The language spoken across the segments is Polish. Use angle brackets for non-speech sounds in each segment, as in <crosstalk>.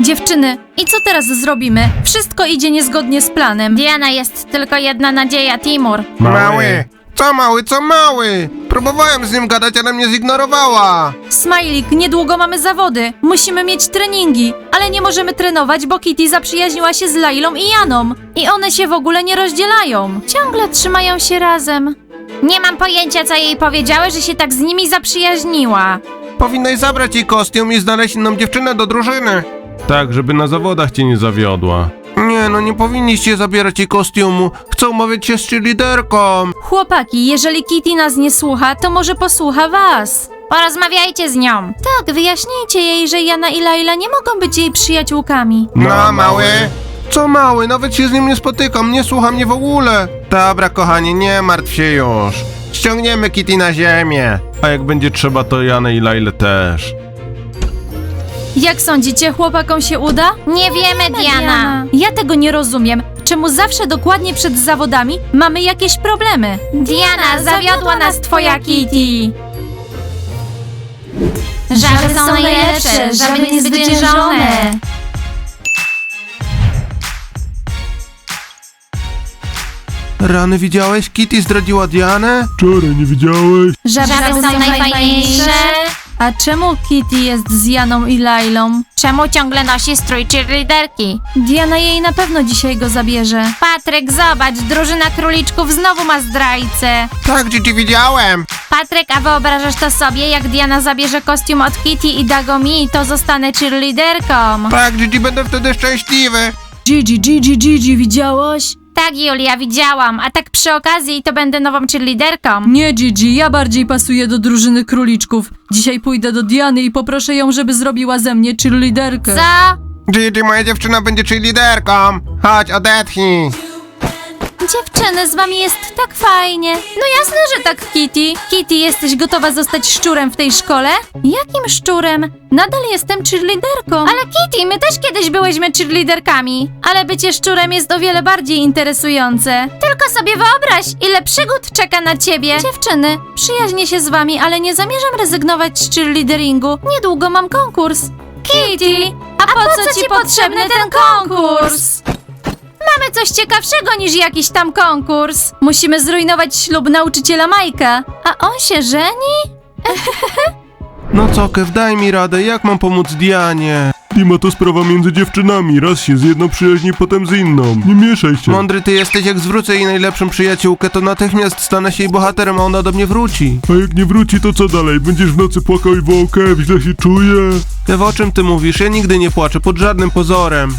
Dziewczyny, i co teraz zrobimy? Wszystko idzie niezgodnie z planem. Diana jest tylko jedna nadzieja, Timur. Mały! Co mały, co mały? Próbowałem z nim gadać, ale mnie zignorowała. Smajlik, niedługo mamy zawody. Musimy mieć treningi, ale nie możemy trenować, bo Kitty zaprzyjaźniła się z Lailą i Janą. I one się w ogóle nie rozdzielają. Ciągle trzymają się razem. Nie mam pojęcia, co jej powiedziały, że się tak z nimi zaprzyjaźniła. Powinnaś zabrać jej kostium i znaleźć inną dziewczynę do drużyny. Tak, żeby na zawodach cię nie zawiodła. Nie, no nie powinniście zabierać jej kostiumu. Chcę umawiać się z cheerleaderką. Chłopaki, jeżeli Kitty nas nie słucha, to może posłucha was. Porozmawiajcie z nią. Tak, wyjaśnijcie jej, że Jana i Laila nie mogą być jej przyjaciółkami. No, mały. Co mały, nawet się z nim nie spotykam, nie słucha mnie w ogóle. Dobra, kochanie, nie martw się już. Ściągniemy Kitty na ziemię. A jak będzie trzeba, to Janę i Lailę też. Jak sądzicie, chłopakom się uda? Nie wiemy, Diana. Ja tego nie rozumiem. Czemu zawsze dokładnie przed zawodami mamy jakieś problemy? Diana, zawiodła nas twoja Kitty. Żaby są najlepsze, żaby niezwyciężone. Rany widziałeś? Kitty zdradziła Dianę? Wczoraj nie widziałeś? Żaby, są najfajniejsze. A czemu Kitty jest z Janą i Lailą? Czemu ciągle nosi strój cheerleaderki? Diana jej na pewno dzisiaj go zabierze. Patryk, zobacz, drużyna króliczków znowu ma zdrajcę. Tak, Gigi, widziałem. Patryk, a wyobrażasz to sobie, jak Diana zabierze kostium od Kitty i da go mi, to zostanę cheerleaderką. Tak, Gigi, będę wtedy szczęśliwy. Gigi, Gigi, Gigi, widziałaś? Tak, Julia, widziałam, a tak przy okazji to będę nową cheerleaderką. Nie, Gigi, ja bardziej pasuję do drużyny króliczków. Dzisiaj pójdę do Diany i poproszę ją, żeby zrobiła ze mnie cheerleaderkę. Co? Gigi, moja dziewczyna będzie cheerleaderką. Chodź, odetchnij. Dziewczyny, z wami jest tak fajnie. No jasne, że tak, Kitty. Kitty, jesteś gotowa zostać szczurem w tej szkole? Jakim szczurem? Nadal jestem cheerleaderką. Ale Kitty, my też kiedyś byłyśmy cheerleaderkami. Ale bycie szczurem jest o wiele bardziej interesujące. Tylko sobie wyobraź, ile przygód czeka na ciebie. Dziewczyny, przyjaźnię się z wami, ale nie zamierzam rezygnować z cheerleaderingu. Niedługo mam konkurs. Kitty, a, po, co, ci potrzebny ten konkurs? Coś ciekawszego niż jakiś tam konkurs. Musimy zrujnować ślub nauczyciela Majka. A on się żeni? <laughs> No co, Kev, daj mi radę, jak mam pomóc Dianie? Dima to sprawa między dziewczynami. Raz się z jedną przyjaźni, potem z inną. Nie mieszaj się. Mądry ty jesteś, jak zwrócę jej najlepszą przyjaciółkę, to natychmiast stanę się jej bohaterem, a ona do mnie wróci. A jak nie wróci, to co dalej? Będziesz w nocy płakał i wołał Kev, źle się czuję. Kev, o czym ty mówisz? Ja nigdy nie płaczę, pod żadnym pozorem.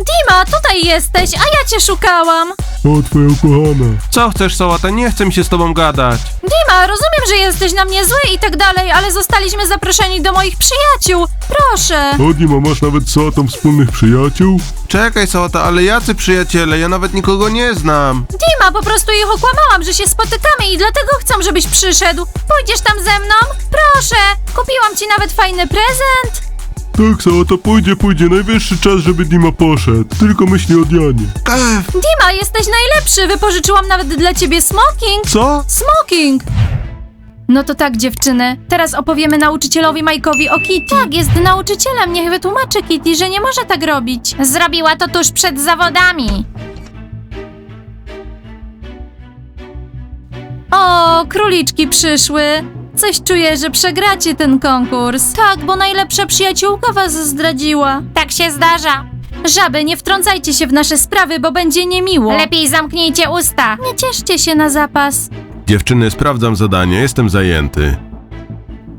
Dima, tutaj jesteś, a ja cię szukałam. O, twoja ukochana. Co chcesz, Sałata? Nie chcę mi się z tobą gadać. Dima, rozumiem, że jesteś na mnie zły i tak dalej, ale zostaliśmy zaproszeni do moich przyjaciół. Proszę. O, Dima, masz nawet z Sołatą wspólnych przyjaciół? Czekaj, Sałata, ale jacy przyjaciele? Ja nawet nikogo nie znam. Dima, po prostu ich okłamałam, że się spotykamy i dlatego chcą, żebyś przyszedł. Pójdziesz tam ze mną? Proszę, kupiłam ci nawet fajny prezent. Tak, Sołata, pójdzie, pójdzie. Najwyższy czas, żeby Dima poszedł. Tylko myśli o Dianie. Kev, Dima, jesteś najlepszy, wypożyczyłam nawet dla ciebie smoking. co? Smoking! No to tak, dziewczyny. Teraz opowiemy nauczycielowi Majkowi o Kitty. Tak, jest nauczycielem. Niech wytłumaczy Kitty, że nie może tak robić. Zrobiła to tuż przed zawodami. O, króliczki przyszły. Coś czuję, że przegracie ten konkurs. Tak, bo najlepsza przyjaciółka was zdradziła. Tak się zdarza. Żaby, nie wtrącajcie się w nasze sprawy, bo będzie niemiło. Lepiej zamknijcie usta. Nie cieszcie się na zapas. Dziewczyny, sprawdzam zadanie, jestem zajęty.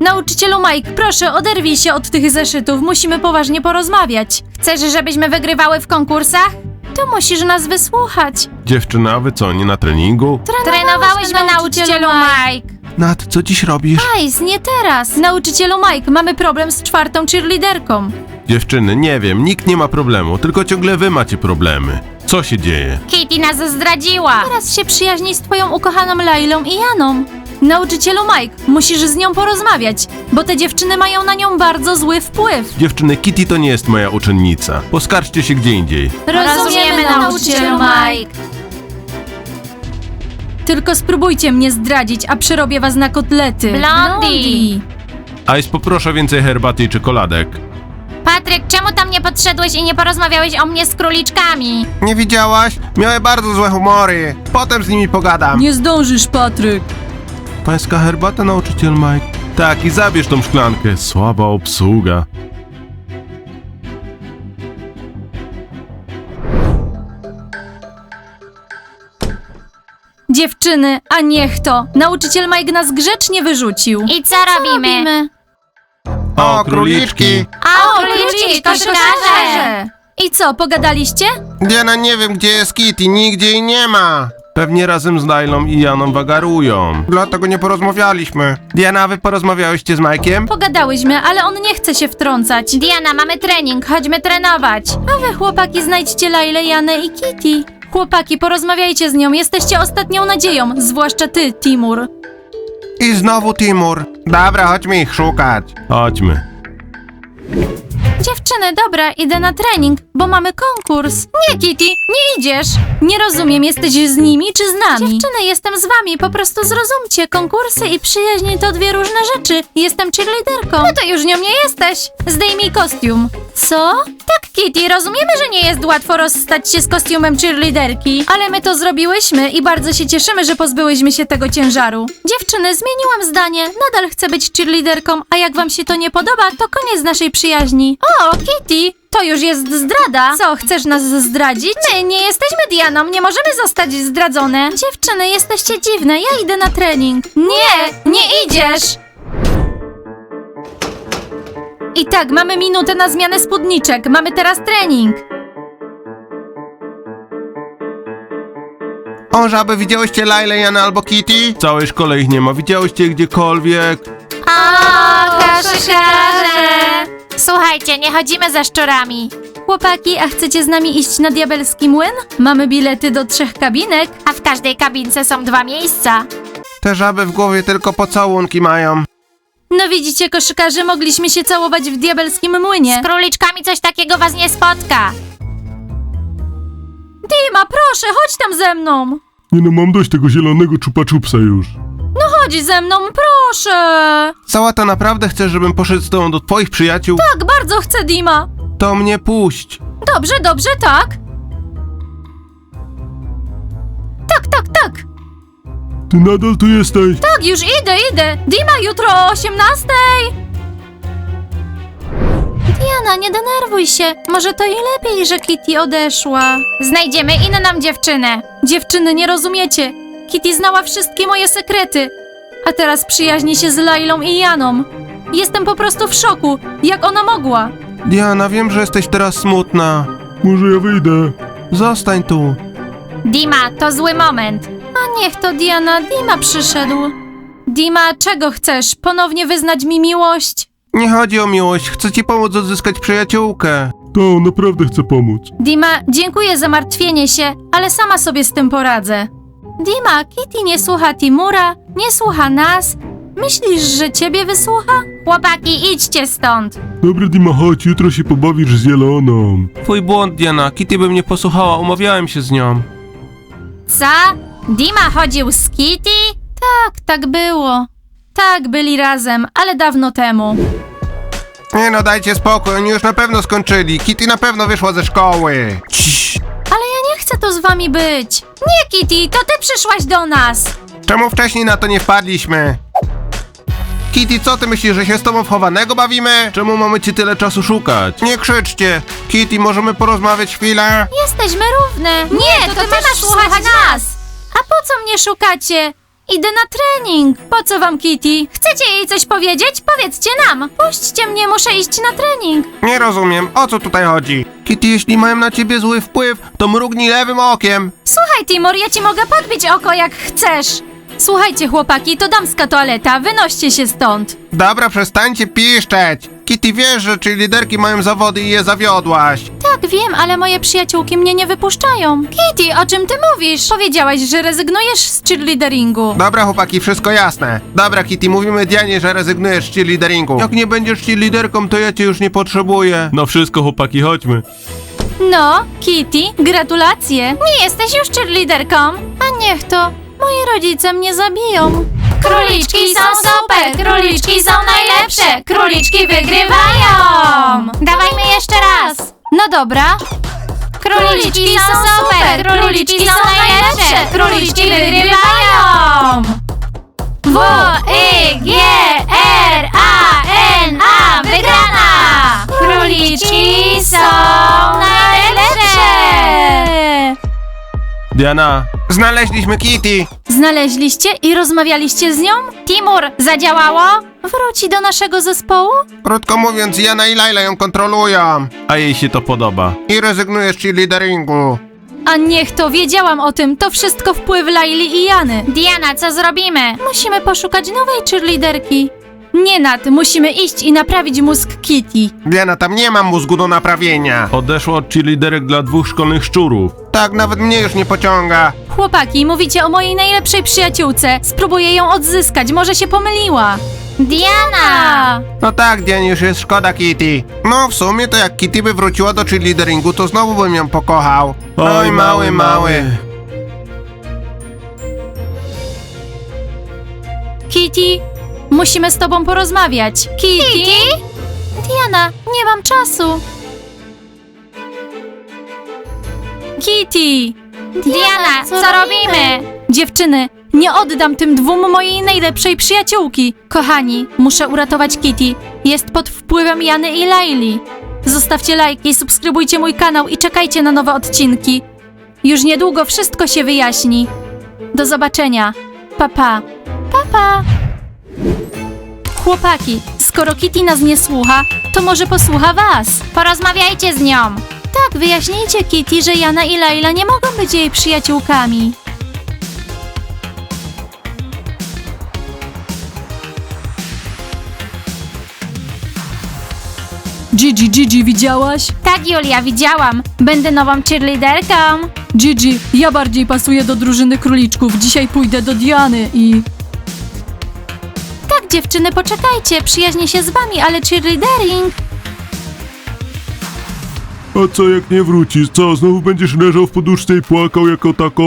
Nauczycielu Mike, proszę, oderwij się od tych zeszytów. Musimy poważnie porozmawiać. Chcesz, żebyśmy wygrywały w konkursach? To musisz nas wysłuchać. Dziewczyna, wy co, nie na treningu? Trenowałyśmy nauczycielu Mike. Nat, co dziś robisz? Ajs, nie teraz. Nauczycielu Mike, mamy problem z czwartą cheerleaderką. Dziewczyny, nie wiem, nikt nie ma problemu, tylko ciągle wy macie problemy. Co się dzieje? Kitty nas zdradziła. Teraz się przyjaźni z twoją ukochaną Lailą i Janą. Nauczycielu Mike, musisz z nią porozmawiać, bo te dziewczyny mają na nią bardzo zły wpływ. Dziewczyny, Kitty to nie jest moja uczennica. Poskarżcie się gdzie indziej. Rozumiemy, nauczycielu Mike. Tylko spróbujcie mnie zdradzić, a przerobię was na kotlety. Blondie. Ice, poproszę więcej herbaty i czekoladek. Patryk, czemu tam nie podszedłeś i nie porozmawiałeś o mnie z króliczkami? Nie widziałaś? Miały bardzo złe humory. Potem z nimi pogadam. Nie zdążysz, Patryk. Pańska herbata, nauczyciel Mike? Tak, i zabierz tą szklankę. Słaba obsługa. Dziewczyny, a niech to. Nauczyciel Mike nas grzecznie wyrzucił. I co, robimy? O, króliczki. O, króliczki, koszykarze! I co, pogadaliście? Diana, nie wiem, gdzie jest Kitty. Nigdzie jej nie ma. Pewnie razem z Lailą i Janą wagarują. Dlatego nie porozmawialiśmy. Diana, wy porozmawiałyście z Majkiem? Pogadałyśmy, ale on nie chce się wtrącać. Diana, mamy trening, chodźmy trenować. A wy, chłopaki, znajdźcie Lailę, Janę i Kitty. Chłopaki, porozmawiajcie z nią, jesteście ostatnią nadzieją, zwłaszcza ty, Timur. I znowu Timur. Dobra, chodźmy ich szukać. Chodźmy. Dziewczyny, dobra, idę na trening, bo mamy konkurs. Nie, Kitty, nie idziesz. Nie rozumiem, jesteś z nimi czy z nami? Dziewczyny, jestem z wami, po prostu zrozumcie. Konkursy i przyjaźń to dwie różne rzeczy. Jestem cheerleaderką. No to już nią nie jesteś. Zdejmij kostium. Co? Tak, Kitty, rozumiemy, że nie jest łatwo rozstać się z kostiumem cheerleaderki, ale my to zrobiłyśmy i bardzo się cieszymy, że pozbyłyśmy się tego ciężaru. Dziewczyny, zmieniłam zdanie. Nadal chcę być cheerleaderką, a jak wam się to nie podoba, to koniec naszej przyjaźni. O, Kitty, to już jest zdrada. Co, chcesz nas zdradzić? My nie jesteśmy Dianą, nie możemy zostać zdradzone. Dziewczyny, jesteście dziwne, ja idę na trening. Nie, nie idziesz! I tak, mamy minutę na zmianę spódniczek. Mamy teraz trening. O, żaby, widziałyście Lailę, Janę albo Kitty? W całej szkole ich nie ma. Widziałyście gdziekolwiek? O, koszykarze! Słuchajcie, nie chodzimy za szczurami. Chłopaki, a chcecie z nami iść na diabelski młyn? Mamy bilety do trzech kabinek. A w każdej kabince są dwa miejsca. Te żaby w głowie tylko pocałunki mają. No widzicie, koszykarze, mogliśmy się całować w diabelskim młynie. Z króliczkami coś takiego was nie spotka. Dima, proszę, chodź tam ze mną. Nie no, mam dość tego zielonego czupa-czupsa już. Chodź ze mną, proszę. Sałata, naprawdę chcesz, żebym poszedł z tobą do twoich przyjaciół? Tak, bardzo chcę, Dima. To mnie puść. Dobrze, dobrze, tak. Tak, tak, tak. Ty nadal tu jesteś? Tak, już idę, idę. Dima, jutro o 18. Diana, nie denerwuj się. Może to i lepiej, że Kitty odeszła. Znajdziemy inną dziewczynę. Dziewczyny, nie rozumiecie. Kitty znała wszystkie moje sekrety. A teraz przyjaźni się z Lailą i Janą. Jestem po prostu w szoku. Jak ona mogła? Diana, wiem, że jesteś teraz smutna. Może ja wyjdę? Zostań tu. Dima, to zły moment. A niech to Diana, Dima przyszedł. Dima, czego chcesz? Ponownie wyznać mi miłość? Nie chodzi o miłość, chcę ci pomóc odzyskać przyjaciółkę. To, naprawdę chcę pomóc. Dima, dziękuję za martwienie się, ale sama sobie z tym poradzę. Dima, Kitty nie słucha Timura, nie słucha nas. Myślisz, że ciebie wysłucha? Chłopaki, idźcie stąd. Dobra, Dima, chodź, jutro się pobawisz z zieloną. Twój błąd, Diana. Kitty by mnie posłuchała, umawiałem się z nią. Co? Dima chodził z Kitty? Tak, tak było. Tak, byli razem, ale dawno temu. Nie no, dajcie spokój, oni już na pewno skończyli. Kitty na pewno wyszła ze szkoły. Ciii. Chcę tu z wami być. Nie, Kitty, to ty przyszłaś do nas. Czemu wcześniej na to nie wpadliśmy? Kitty, co ty myślisz, że się z tobą w chowanego bawimy? Czemu mamy ci tyle czasu szukać? Nie krzyczcie. Kitty, możemy porozmawiać chwilę? Jesteśmy równe. Nie, to, ty, masz słuchać nas. A po co mnie szukacie? Idę na trening. Po co wam Kitty? Chcecie jej coś powiedzieć? Powiedzcie nam. Puśćcie mnie, muszę iść na trening. Nie rozumiem, o co tutaj chodzi? Kitty, jeśli mają na ciebie zły wpływ, to mrugnij lewym okiem. Słuchaj, Timur, ja ci mogę podbić oko jak chcesz. Słuchajcie, chłopaki, to damska toaleta, wynoście się stąd. Dobra, przestańcie piszczeć. Kitty, wiesz, że czy liderki mają zawody i je zawiodłaś. Tak, wiem, ale moje przyjaciółki mnie nie wypuszczają. Kitty, o czym ty mówisz? Powiedziałaś, że rezygnujesz z cheerleaderingu. Dobra, chłopaki, wszystko jasne. Dobra, Kitty, mówimy Dianie, że rezygnujesz z cheerleaderingu. Jak nie będziesz ci liderką, to ja cię już nie potrzebuję. No wszystko, chłopaki, chodźmy. No, Kitty, gratulacje. Nie jesteś już cheerleaderką. A niech to. Moi rodzice mnie zabiją. Króliczki są super, króliczki są najlepsze, króliczki wygrywają! Dawajmy jeszcze raz! No dobra. Króliczki są super, króliczki są najlepsze, króliczki wygrywają! Diana, Znaleźliśmy Kitty! Znaleźliście i rozmawialiście z nią? Timur, zadziałało? Wróci do naszego zespołu? Krótko mówiąc, Jana i Laila ją kontrolują. a jej się to podoba. I rezygnuje z cheerleaderingu. A niech to, wiedziałam o tym. To wszystko wpływ Laili i Jany. Diana, co zrobimy? Musimy poszukać nowej cheerleaderki. Nie Nat, musimy iść i naprawić mózg Kitty. Diana, tam nie ma mózgu do naprawienia. Odeszła od cheerleaderek dla dwóch szkolnych szczurów. Tak, nawet mnie już nie pociąga. Chłopaki, mówicie o mojej najlepszej przyjaciółce. Spróbuję ją odzyskać, może się pomyliła. Diana! No tak, Dianie, już jest szkoda Kitty. No, w sumie to jak Kitty by wróciła do cheerleaderingu, to znowu bym ją pokochał. Oj, mały, mały. Kitty, musimy z tobą porozmawiać. Kitty? Diana, nie mam czasu. Kitty! Diana, co robimy? Dziewczyny, nie oddam tym dwóm mojej najlepszej przyjaciółki. Kochani, muszę uratować Kitty. Jest pod wpływem Jany i Laili. Zostawcie lajki, subskrybujcie mój kanał i czekajcie na nowe odcinki. Już niedługo wszystko się wyjaśni. Do zobaczenia. Papa. Papa. Pa. Chłopaki, skoro Kitty nas nie słucha, to może posłucha was. Porozmawiajcie z nią. Tak, wyjaśnijcie Kitty, że Jana i Laila nie mogą być jej przyjaciółkami. Gigi, Gigi, widziałaś? Tak, Julia, widziałam. Będę nową cheerleaderką. Gigi, ja bardziej pasuję do drużyny króliczków. Dzisiaj pójdę do Diany i... Dziewczyny, poczekajcie. Przyjaźnię się z wami, ale cheerleadering... A co jak nie wrócisz? Co, znowu będziesz leżał w poduszce i płakał jako tako?